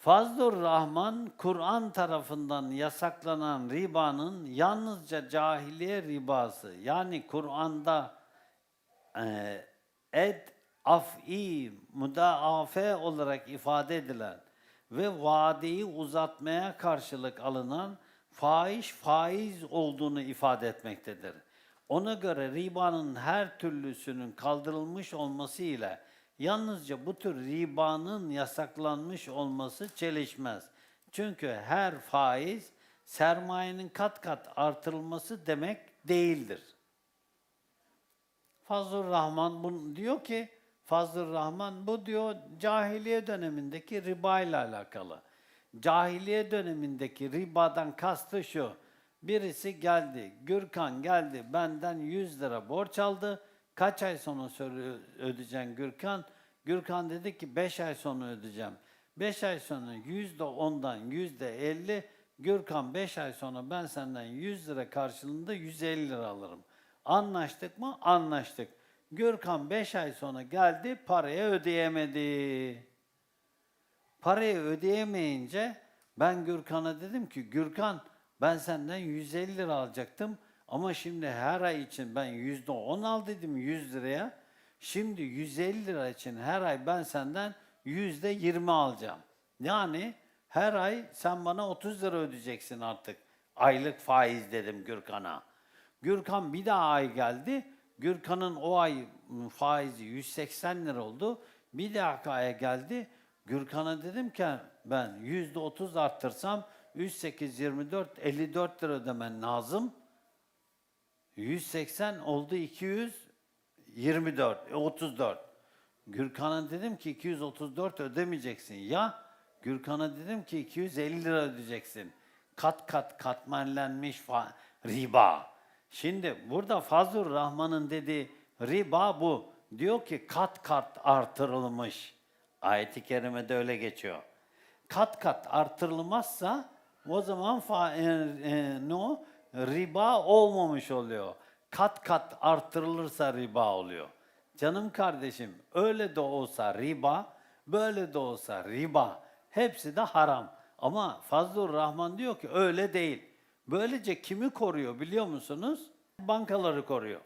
Fazlur Rahman, Kur'an tarafından yasaklanan ribanın yalnızca cahiliye ribası, yani Kur'an'da e, ed, af'i, müdaafe olarak ifade edilen ve vadeyi uzatmaya karşılık alınan fahiş faiz olduğunu ifade etmektedir. Ona göre ribanın her türlüsünün kaldırılmış olması ile yalnızca bu tür ribanın yasaklanmış olması çelişmez. Çünkü her faiz sermayenin kat kat artırılması demek değildir. Fazlur Rahman bunu diyor ki Fazlur Rahman bu diyor cahiliye dönemindeki riba ile alakalı. Cahiliye dönemindeki ribadan kastı şu. Birisi geldi, Gürkan geldi benden 100 lira borç aldı. Kaç ay sonra ödeyeceksin Gürkan? Gürkan dedi ki 5 ay sonra ödeyeceğim. 5 ay sonra yüzde ondan yüzde 50 Gürkan 5 ay sonra ben senden 100 lira karşılığında 150 lira alırım. Anlaştık mı? Anlaştık. Gürkan 5 ay sonra geldi parayı ödeyemedi. Parayı ödeyemeyince ben Gürkan'a dedim ki Gürkan ben senden 150 lira alacaktım ama şimdi her ay için ben yüzde 10 al dedim 100 liraya. Şimdi 150 lira için her ay ben senden yüzde 20 alacağım. Yani her ay sen bana 30 lira ödeyeceksin artık. Aylık faiz dedim Gürkan'a. Gürkan bir daha ay geldi. Gürkan'ın o ay faizi 180 lira oldu. Bir daha aya geldi. Gürkan'a dedim ki ben yüzde 30 arttırsam 3, 8, 24, 54 lira ödemen lazım. 180 oldu 224, e, 34. Gürkan'a dedim ki 234 ödemeyeceksin. Ya Gürkan'a dedim ki 250 lira ödeyeceksin. Kat kat katmerlenmiş riba. Şimdi burada Fazlur Rahman'ın dediği riba bu. Diyor ki kat kat artırılmış. Ayet-i kerimede öyle geçiyor. Kat kat artırılmazsa o zaman fa- e, e, ne o? Riba olmamış oluyor. Kat kat artırılırsa riba oluyor. Canım kardeşim öyle de olsa riba, böyle de olsa riba. Hepsi de haram. Ama Fazlur Rahman diyor ki öyle değil. Böylece kimi koruyor biliyor musunuz? Bankaları koruyor.